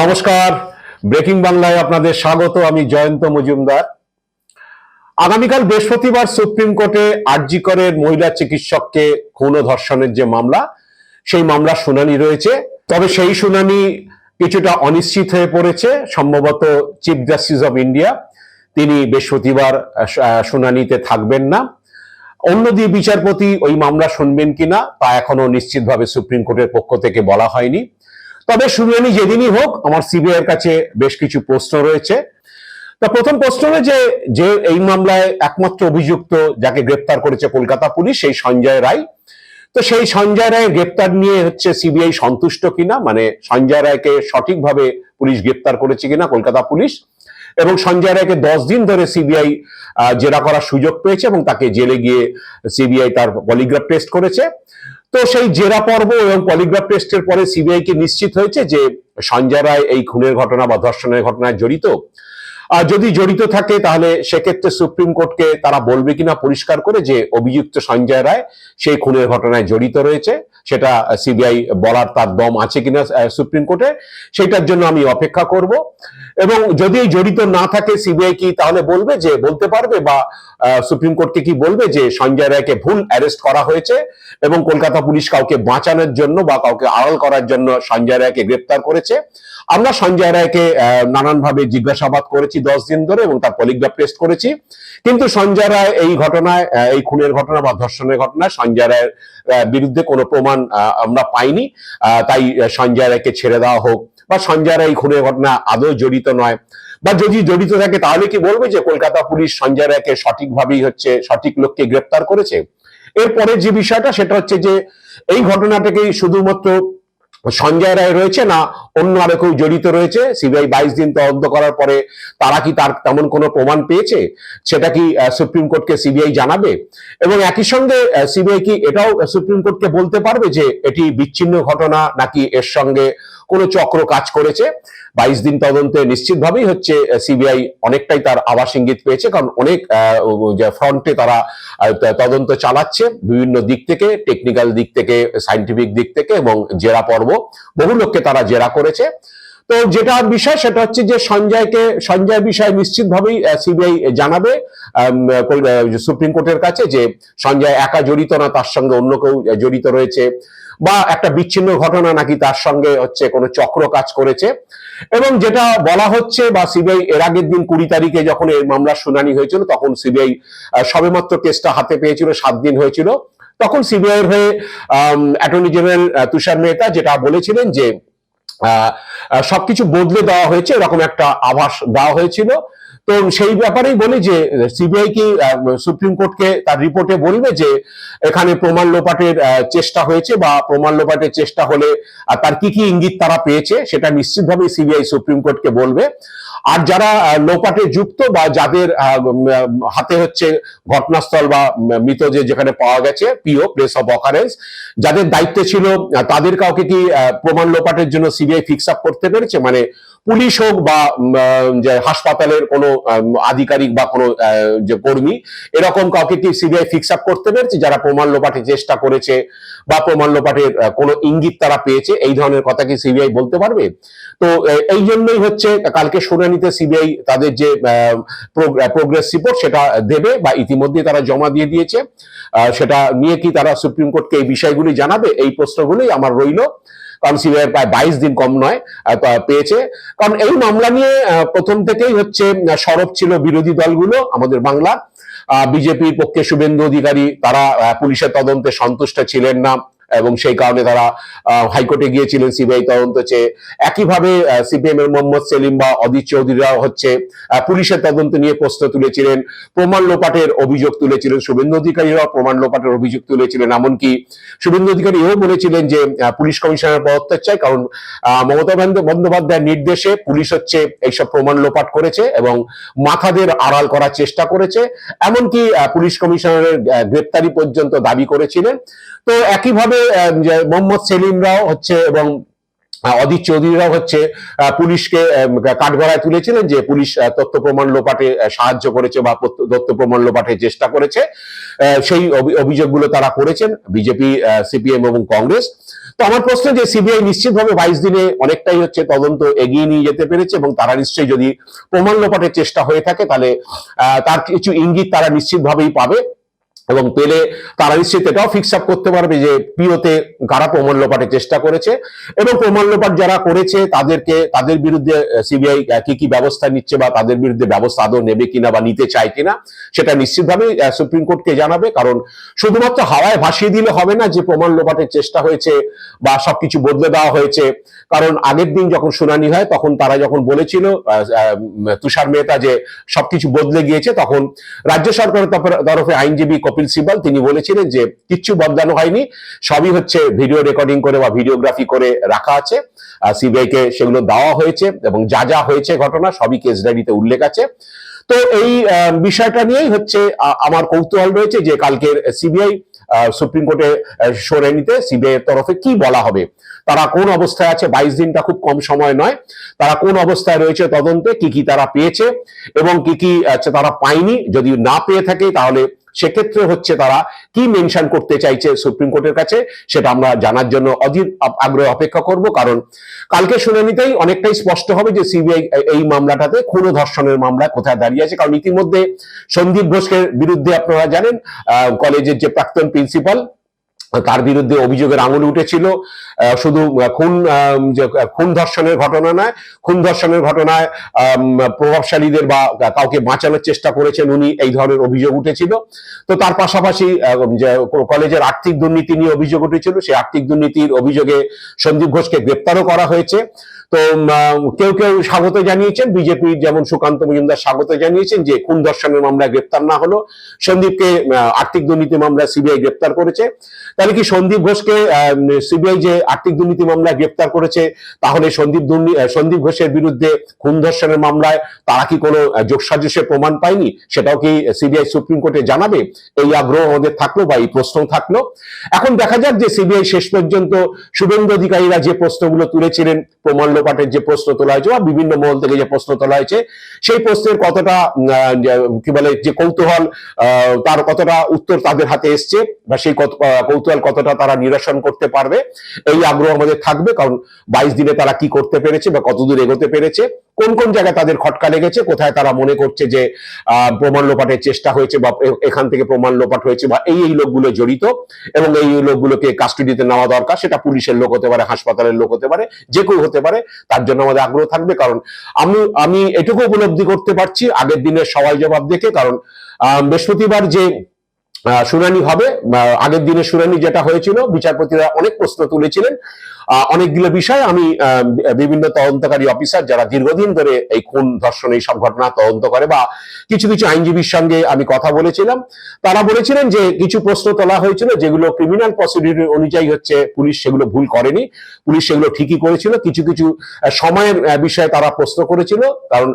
নমস্কার। ব্রেকিং বাংলায় আপনাদের স্বাগত, আমি জয়ন্ত মজুমদার। আগামীকাল বৃহস্পতিবার সুপ্রিম কোর্টে আরজি করের মহিলা চিকিৎসককে খুন ধর্ষণের যে মামলা, সেই মামলার শুনানি রয়েছে। তবে সেই শুনানি কিছুটা অনিশ্চিত হয়ে পড়েছে। সম্ভবত চিফ জাস্টিস অফ ইন্ডিয়া তিনি বৃহস্পতিবার শুনানিতে থাকবেন না। অন্যদিকে বিচারপতি ওই মামলা শুনবেন কিনা, তা এখনও নিশ্চিতভাবে সুপ্রিম কোর্টের পক্ষ থেকে বলা হয়নি। তবে শুনানি যেদিনই হোক আমার সিবিআই এর কাছে বেশ কিছু প্রশ্ন রয়েছে। তা প্রথম প্রশ্ন হলো যে যে এই মামলায় একমাত্র অভিযুক্ত যাকে গ্রেপ্তার করেছে কলকাতা পুলিশ, সেই সঞ্জয় রায়। তো সেই সঞ্জয় রায়ের গ্রেপ্তার নিয়ে হচ্ছে সিবিআই সন্তুষ্ট কিনা? মানে সঞ্জয় রায়কে সঠিকভাবে পুলিশ গ্রেপ্তার করেছে কিনা কলকাতা পুলিশ? এবং সঞ্জয় রায়কে দশ দিন ধরে সিবিআই জেরা করার সুযোগ পেয়েছে এবং তাকে জেলে গিয়ে সিবিআই তার পলিগ্রাফ টেস্ট করেছে। তো সেই জেরা পর্ব এবং পলিগ্রাফ টেস্টের পরে সিবিআই কে নিশ্চিত হয়েছে যে সঞ্জয় রায় এই খুনের ঘটনা বা ধর্ষণের ঘটনায় জড়িত। আর যদি জড়িত থাকে, তাহলে সেক্ষেত্রে সুপ্রিম কোর্টকে তারা বলবে কিনা পরিষ্কার করে যে অভিযুক্ত সঞ্জয় রায় সেই খুনের ঘটনায় জড়িত রয়েছে। সেটা সিবিআই বলার তার দম আছে কিনা সুপ্রিম কোর্টে সেটার জন্য আমি অপেক্ষা করব। এবং যদি জড়িত না থাকে সিবিআই কি, তাহলে বলবে যে, বলতে পারবে বা সুপ্রিম কোর্টকে কি বলবে যে, সঞ্জয় রায়কে ভুল অ্যারেস্ট করা হয়েছে এবং কলকাতা পুলিশ কাউকে বাঁচানোর জন্য বা কাউকে আড়াল করার জন্য সঞ্জয় রায়কে গ্রেপ্তার করেছে। আমরা সঞ্জয় রায়কে নানানভাবে জিজ্ঞাসাবাদ করেছি দশ দিন ধরে এবং তার পলিগ্রাফ টেস্ট করেছি। কিন্তু সঞ্জয় রায় এই ঘটনায় এই খুনের ঘটনা বা ধর্ষণের ঘটনায় সঞ্জয় রায়ের বিরুদ্ধে কোনো প্রমাণ আমরা পাইনি। তাই সঞ্জয় রায়কে ছেড়ে দেওয়া হোক বা সঞ্জয় রায় এই খুনের ঘটনা আদৌ জড়িত নয়। বা যদি জড়িত থাকে, তাহলে কি বলবে যে কলকাতা পুলিশ সঞ্জয় রায়কে সঠিকভাবেই হচ্ছে, সঠিক লোককে গ্রেপ্তার করেছে? এরপরে যে বিষয়টা, সেটা হচ্ছে যে এই ঘটনাটাকেই শুধুমাত্র সঞ্জয় রায় রয়েছে না অন্য আরও কেউ জড়িত রয়েছে? সিবিআই বাইশ দিন তদন্ত করার পরে তারা কি তার তেমন কোনো প্রমাণ পেয়েছে? সেটা কি সুপ্রিম কোর্টকে সিবিআই জানাবে? এবং একই সঙ্গে সিবিআই কি এটাও সুপ্রিম কোর্টকে বলতে পারবে যে এটি বিচ্ছিন্ন ঘটনা নাকি এর সঙ্গে কোনো চক্র কাজ করেছে। বাইশ দিন তদন্তে নিশ্চিতভাবেই হচ্ছে সিবিআই অনেকটাই তার আবাস ইঙ্গিত পেয়েছে, কারণ অনেক ফ্রন্টে তারা তদন্ত চালাচ্ছে বিভিন্ন দিক থেকে টেকনিক্যাল দিক থেকে সাইন্টিফিক দিক থেকে এবং জেরা পর্ব। বহু লোককে তারা জেরা করেছে। তো যেটা বিষয় সেটা হচ্ছে যে সঞ্জয়কে, সঞ্জয় বিষয়ে নিশ্চিতভাবেই সিবিআই জানাবে সুপ্রিম কোর্টের কাছে যে সঞ্জয় একা জড়িত না, তার সঙ্গে অন্য কেউ জড়িত রয়েছে বা একটা বিচ্ছিন্ন ঘটনা নাকি তার সঙ্গে হচ্ছে কোনো চক্র কাজ করেছে। এবং যেটা বলা হচ্ছে বা সিবিআই এর আগের দিন কুড়ি তারিখে যখন এই মামলার শুনানি হয়েছিল, তখন সিবিআই সবেমাত্র কেসটা হাতে পেয়েছিল, সাত দিন হয়েছিল। তখন সিবিআই হয়ে অ্যাটর্নি জেনারেল তুষার মেহতা যেটা বলেছিলেন যে সবকিছু বদলে দেওয়া হয়েছে, এরকম একটা আভাস দেওয়া হয়েছিল। তো সেই ব্যাপারেই বলি যে, সিবিআই কি সুপ্রিম কোর্টকে তার রিপোর্টে বলবে যে, এখানে প্রমাণ লোপাটের চেষ্টা হয়েছে বা প্রমাণ লোপাটের চেষ্টা হলে তার কি কি ইঙ্গিত তারা পেয়েছে, সেটা নিশ্চিতভাবে সিবিআই সুপ্রিম কোর্টকে বলবে। আর যারা লোপাটে যুক্ত বা যাদের হাতে হচ্ছে ঘটনাস্থল বা মৃত যে যেখানে পাওয়া গেছে পিও প্লেস অফ অকারেন্স যাদের দায়িত্বে ছিল তাদের কাউকে কি প্রমাণ লোপাটের জন্য সিবিআই ফিক্স আপ করতে পেরেছে? মানে পুলিশ হোক বা হাসপাতালের কোনো আধিকারিক বা কোনো যে কর্মী, এরকম কাউকে কি সিবিআই ফিক্স আপ করতে পেরেছে? যারা প্রমাণ লোপাটের চেষ্টা করেছে বা প্রমাণ লোপাটের কোনো ইঙ্গিত তারা পেয়েছে, এই ধরনের কথা কি সিবিআই বলতে পারবে? তো এই জন্যই হচ্ছে কালকে শুনানিতে সিবিআই তাদের যে প্রোগ্রেস রিপোর্ট সেটা দেবে বা ইতিমধ্যে তারা জমা দিয়ে দিয়েছে। সেটা নিয়ে কি তারা সুপ্রিম কোর্টকে এই বিষয়গুলি জানাবে? এই প্রশ্নগুলোই আমার রইল। কারণ প্রায় বাইশ দিন কম নয় পেয়েছে। কারণ এই মামলা নিয়ে প্রথম থেকেই হচ্ছে সরব ছিল বিরোধী দলগুলো, আমাদের বাংলা। বিজেপির পক্ষে শুভেন্দু অধিকারী, তারা পুলিশের তদন্তে সন্তুষ্ট ছিলেন না। এবং সেই কারণে তারা হাইকোর্টে গিয়েছিলেন, সিবিআই তদন্ত চেয়ে। একইভাবে সিপিএম এর মোহাম্মদ সেলিম বা অদিত চৌধুরীরা হচ্ছে পুলিশের তদন্ত নিয়ে প্রশ্ন তুলেছিলেন। প্রমাণ লোপাটের অভিযোগ তুলেছিলেন শুভেন্দু অধিকারীরাও প্রমাণ লোপাটের অভিযোগ তুলেছিলেন এমনকি শুভেন্দু অধিকারী এও বলেছিলেন যে পুলিশ কমিশনার পদত্যাগ চাই কারণ মমতা বন্দ- বন্দ্যোপাধ্যায়ের নির্দেশে পুলিশ হচ্ছে এইসব প্রমাণ লোপাট করেছে এবং মাথাদের আড়াল করার চেষ্টা করেছে। এমনকি পুলিশ কমিশনারের গ্রেপ্তারি পর্যন্ত দাবি করেছিলেন। তো একইভাবে মোহাম্মদ সেলিমরাও হচ্ছে এবং অদিত চৌধুরীরাও হচ্ছে পুলিশকে কাঠগড়ায় তুলেছিলেন যে পুলিশ তথ্য প্রমাণ লোপাটে সাহায্য করেছে বা তথ্য প্রমাণ লোপাটের চেষ্টা করেছে। সেই অভিযোগগুলো তারা করেছেন, বিজেপি সিপিএম এবং কংগ্রেস। তো আমার প্রশ্ন যে সিবিআই নিশ্চিতভাবে বাইশ দিনে অনেকটাই হচ্ছে তদন্ত এগিয়ে নিয়ে যেতে পেরেছে এবং তারা নিশ্চয়ই যদি প্রমাণ লোপাটের চেষ্টা হয়ে থাকে তাহলে তার কিছু ইঙ্গিত তারা নিশ্চিতভাবেই পাবে। এবং পেলে তারা নিশ্চিত এটাও ফিক্স আপ করতে পারবে যে পিওতে কারা প্রমাণ লোপাটের চেষ্টা করেছে। এবং প্রমাণ লোপাট যারা করেছে, তাদেরকে, তাদের বিরুদ্ধে সিবিআই কি কি ব্যবস্থা নিচ্ছে বা তাদের বিরুদ্ধে ব্যবস্থা আদৌ নেবে কিনা বা নিতে চায় কিনা, সেটা নিশ্চিতভাবেই সুপ্রিম কোর্টকে জানাবে। কারণ শুধুমাত্র হাওয়ায় ভাসিয়ে দিলে হবে না যে প্রমাণ লোপাটের চেষ্টা হয়েছে বা সবকিছু বদলে দেওয়া হয়েছে। কারণ আগের দিন যখন শুনানি হয়, তখন তারা যখন বলেছিল তুষার মেহতা যে সবকিছু বদলে গিয়েছে, তখন রাজ্য সরকারের তরফে আইনজীবী কপিল সিবাল তিনি বলেছিলেন যে কিচ্ছু বদলানো হয়নি। সবই হচ্ছে ভিডিও রেকর্ডিং করে বা ভিডিওগ্রাফি করে রাখা আছে। সিবিআই কে সেগুলো দেওয়া হয়েছে এবং যা যা হয়েছে ঘটনা সবই কেস ডায়েরিতে উল্লেখ আছে। তো এই বিষয়টা নিয়েই হচ্ছে আমার কৌতূহল রয়েছে যে কালকের সিবিআই সুপ্রিম কোর্টে সরে নিতে সিবিআই এর তরফে কি বলা হবে? তারা কোন অবস্থায় আছে? বাইশ দিনটা খুব কম সময় নয়। তারা কোন অবস্থায় রয়েছে তদন্তে? কি কি তারা পেয়েছে? এবং কি কি আচ্ছা, তারা পায়নি? যদি না পেয়ে থাকে তাহলে সেক্ষেত্রে হচ্ছে তারা কি মেনশন করতে চাইছে সুপ্রিম কোর্টের কাছে, সেটা আমরা জানার জন্য অধীর আগ্রহ অপেক্ষা করব। কারণ কালকে শুনানিতেই অনেকটাই স্পষ্ট হবে যে সিবিআই এই মামলাটাতে খুন ধর্ষণের মামলা কোথায় দাঁড়িয়ে আছে। কারণ ইতিমধ্যে সন্দীপ ঘোষের বিরুদ্ধে আপনারা জানেন কলেজের যে প্রাক্তন প্রিন্সিপাল তার বিরুদ্ধে অভিযোগের আঙুল উঠেছিল। শুধু খুন খুন ধর্ষণের ঘটনা নয়, খুন ধর্ষণের ঘটনায় প্রভাবশালীদের বা কাউকে বাঁচানোর চেষ্টা করেছেন উনি, এই ধরনের অভিযোগ উঠেছিল। তো তার পাশাপাশি কলেজের আর্থিক দুর্নীতি নিয়ে অভিযোগ উঠেছিল, সেই আর্থিক দুর্নীতির অভিযোগে সন্দীপ ঘোষকে গ্রেপ্তারও করা হয়েছে। তো কেউ কেউ স্বাগত জানিয়েছেন। বিজেপি যেমন সুকান্ত মজুমদার স্বাগত জানিয়েছেন যে খুন ধর্ষণের মামলায় গ্রেপ্তার না হলো। সন্দীপকে আর্থিক দুর্নীতি মামলায় সিবিআই গ্রেপ্তার করেছে। তাহলে কি সন্দীপ ঘোষকে সিবিআই যে আর্থিক দুর্নীতি মামলায় গ্রেপ্তার করেছে তাহলে সন্দীপ সন্দীপ ঘোষের বিরুদ্ধে খুন ধর্ষণের মামলায় তারা কি কোনো আহ, যোগসাজশের প্রমাণ পায়নি? সেটাও কি সিবিআই সুপ্রিম কোর্টে জানাবে? এই আগ্রহ আমাদের থাকল বা এই প্রশ্ন থাকল। এখন দেখা যাক যে সিবিআই শেষ পর্যন্ত শুভেন্দু অধিকারীরা যে প্রশ্নগুলো তুলেছিলেন প্রমাণ লোপাটের যে প্রশ্ন তোলা হয়েছে বা বিভিন্ন মহল থেকে যে প্রশ্ন তোলা হয়েছে, সেই প্রশ্নের কতটা কি বলে, যে কৌতূহল তার কতটা উত্তর তাদের হাতে এসছে বা সেই কত- কৌতূহল কতটা তারা নিরসন করতে পারবে, এই আগ্রহ আমাদের থাকবে। কারণ বাইশ দিনে তারা কি করতে পেরেছে বা কতদূর এগোতে পেরেছে কোন কোন জায়গায় তাদের খটকা লেগেছে? কোথায় তারা মনে করছে যে প্রমাণ লোপাটের চেষ্টা হয়েছে বা এখান থেকে প্রমাণ লোপাট হয়েছে বা এই এই লোকগুলো জড়িত এবং এই লোকগুলোকে কাস্টডিতে নেওয়া দরকার, সেটা পুলিশের লোক হতে পারে, হাসপাতালের লোক হতে পারে, যে কেউ হতে পারে, তার জন্য আমাদের আগ্রহ থাকবে। কারণ আমি আমি এটুকু উপলব্ধি করতে পারছি, আগের দিনের সওয়াল জবাব দেখে, কারণ বৃহস্পতিবার যে শুনানি হবে আগের দিনের শুনানি যেটা হয়েছিল, বিচারপতিরা অনেক প্রশ্ন তুলেছিলেন। অনেকগুলো বিষয় আমি বিভিন্ন তদন্তকারী অফিসার যারা দীর্ঘদিন ধরে এই খুন ধর্ষণ এই সব ঘটনা তদন্ত করে বা কিছু কিছু আইনজীবীর সঙ্গে আমি কথা বলেছিলাম, তারা বলেছিলেন যে কিছু প্রশ্ন তোলা হয়েছিল যেগুলো ক্রিমিনাল প্রসিডিউর অনুযায়ী হচ্ছে পুলিশ সেগুলো ভুল করেনি, পুলিশ সেগুলো ঠিকই করেছিল, কিছু কিছু সময়ের বিষয়ে তারা প্রশ্ন করেছিল, কারণ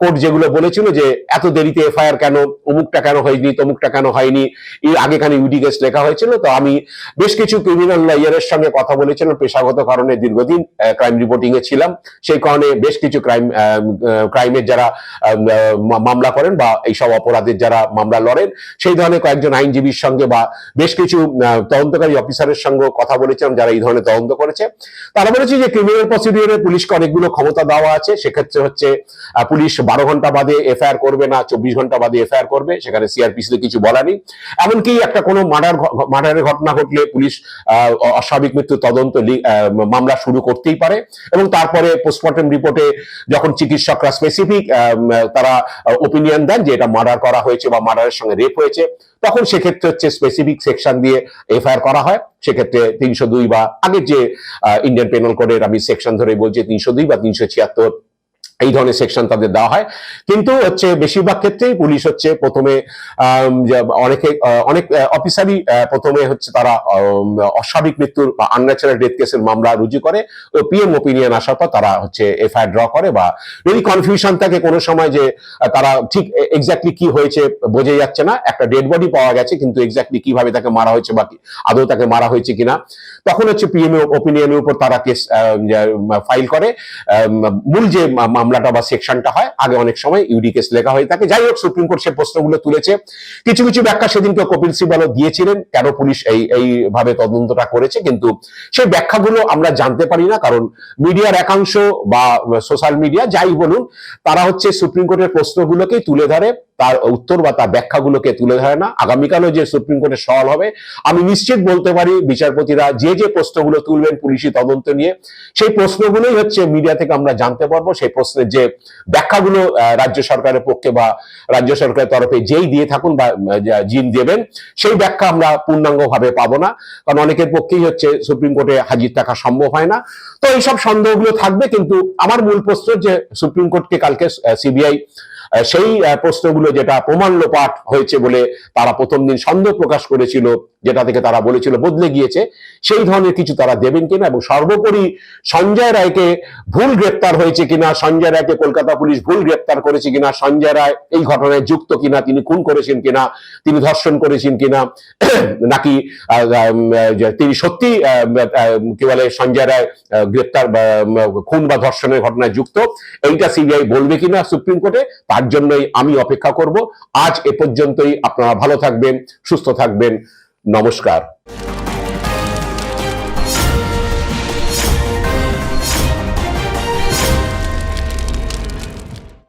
কোর্ট যেগুলো বলেছিল যে এত দেরিতে এফআইআর কেন, অমুকটা কেন হয়নি, তমুকটা কেন হয়নি, এর আগে ইউডি কেস লেখা হয়েছিল, তো আমি বেশ কিছু ক্রিমিনাল লয়ারের সঙ্গে কথা বলেছিলাম পেশাগত কারণে দীর্ঘদিন ক্রাইম রিপোর্টিং এ ছিলাম। সেই কারণে বেশ কিছু ক্রাইম ক্রাইমের যারা মামলা করেন বা এইসব অপরাধের যারা মামলা লড়েন, সেই ধরনের কয়েকজন আইনজীবীর সঙ্গে বা বেশ কিছু তদন্তকারী অফিসারের সঙ্গে কথা বলেছিলাম যারা এই ধরনের তদন্ত করেছে। তারা বলেছে যে ক্রিমিনাল প্রসিডিউরে পুলিশকে অনেকগুলো ক্ষমতা দেওয়া আছে। সেক্ষেত্রে হচ্ছে পুলিশ বারো ঘণ্টা বাদে এফআইআর করবে না, চব্বিশ ঘণ্টা বাদে এফআইআর করবে। সেখানে সিআরপিসিতে কিছু বলা নেই। এমনকি একটা কোনো মার্ডার মার্ডারের ঘটনা ঘটলে পুলিশ অস্বাভাবিক মৃত্যু তদন্ত আহ, মামলা শুরু করতেই পারে এবং তারপরে পোস্টমর্টম রিপোর্টে যখন চিকিৎসকরা স্পেসিফিক তারা ওপিনিয়ন দেন যে এটা মার্ডার করা হয়েছে বা মার্ডারের সঙ্গে রেপ হয়েছে তখন সেক্ষেত্রে হচ্ছে স্পেসিফিক সেকশন দিয়ে এফআইআর করা হয়। সেক্ষেত্রে তিনশো দুই বা আগের যে ইন্ডিয়ান পেনাল কোডের আমি সেকশন ধরে বলছি তিনশো দুই বা তিনশো ছিয়াত্তর এই ধরনের সেকশন তাদের দেওয়া হয়। কিন্তু হচ্ছে বেশিরভাগ ক্ষেত্রেই পুলিশ হচ্ছে প্রথমে অনেকে অনেক অফিসারই প্রথমে হচ্ছে তারা অস্বাভাবিক মৃত্যুর বা আনন্যাচারাল ডেথ কেসের মামলা রুজু করে ও পিএম ওপিনিয়ন আসার পর তারা হচ্ছে এফআইআর ড্র করে বা যদি কনফিউশন থাকে কোনো সময় যে তারা ঠিক এক্স্যাক্টলি কি হয়েছে বোঝা যাচ্ছে না। একটা ডেড বডি পাওয়া গেছে, কিন্তু এক্স্যাক্টলি কীভাবে তাকে মারা হয়েছে বা আদৌ তাকে মারা হয়েছে কিনা। তখন হচ্ছে পিএম ওপিনিয়নের উপর তারা কেস ফাইল করে। মূল যে মামলা মামলাটা বা সেকশনটা হয়, আগে অনেক সময় ইউডি কেস লেখা হয়ে থাকে। যাই হোক সুপ্রিম কোর্ট সে প্রশ্নগুলো তুলেছে। কিছু কিছু ব্যাখ্যা সেদিনকে কপিল সিবালও দিয়েছিলেন, কেন পুলিশ এই, এইভাবে তদন্তটা করেছে, কিন্তু সেই ব্যাখ্যাগুলো আমরা জানতে পারি না, কারণ মিডিয়ার একাংশ বা সোশ্যাল মিডিয়া যাই বলুন, তারা হচ্ছে সুপ্রিম কোর্টের প্রশ্নগুলোকেই তুলে ধরে, তার উত্তর বা তার ব্যাখ্যাগুলোকে তুলে ধরে না। আগামীকালও যে সুপ্রিম কোর্টের সওয়াল হবে, আমি নিশ্চিত বলতে পারি, বিচারপতিরা যে যে প্রশ্নগুলো তুলবেন পুলিশি তদন্ত নিয়ে, সেই প্রশ্নগুলোই হচ্ছে মিডিয়া থেকে আমরা জানতে পারব, সেই প্রশ্নের যে ব্যাখ্যাগুলো রাজ্য সরকারের পক্ষে বা রাজ্য সরকারের তরফে যেই দিয়ে থাকুন বা যিনি দেবেন, সেই ব্যাখ্যা আমরা পূর্ণাঙ্গ ভাবে পাবো না। কারণ অনেকের পক্ষেই হচ্ছে সুপ্রিম কোর্টে হাজির থাকা সম্ভব হয় না। তো এইসব সন্দেহগুলো থাকবে, কিন্তু আমার মূল প্রশ্ন যে সুপ্রিম কোর্টকে কালকে সিবিআই সেই প্রশ্নগুলো যেটা প্রমাণ্য পাঠ হয়েছে বলে তারা প্রথম দিন সন্দেহ প্রকাশ করেছিল যেটা থেকে তারা বলেছিল বদলে গিয়েছে, সেই ধরনের কিছু তারা দেবেন কিনা এবং সর্বোপরি সঞ্জয় রায়কে ভুল গ্রেপ্তার হয়েছে কিনা, সঞ্জয় রায়কে কলকাতা পুলিশ ভুল গ্রেপ্তার করেছে কিনা, সঞ্জয় রায় এই ঘটনায় যুক্ত কিনা, তিনি খুন করেছেন কিনা, তিনি ধর্ষণ করেছেন কিনা, নাকি তিনি সত্যি কি বলে, সঞ্জয় রায় গ্রেপ্তার খুন বা ধর্ষণের ঘটনায় যুক্ত, এইটা সিবিআই বলবে কিনা সুপ্রিম কোর্টে, তার জন্যই আমি অপেক্ষা করব। আজ এ পর্যন্তই, আপনারা ভালো থাকবেন, সুস্থ থাকবেন। নমস্কার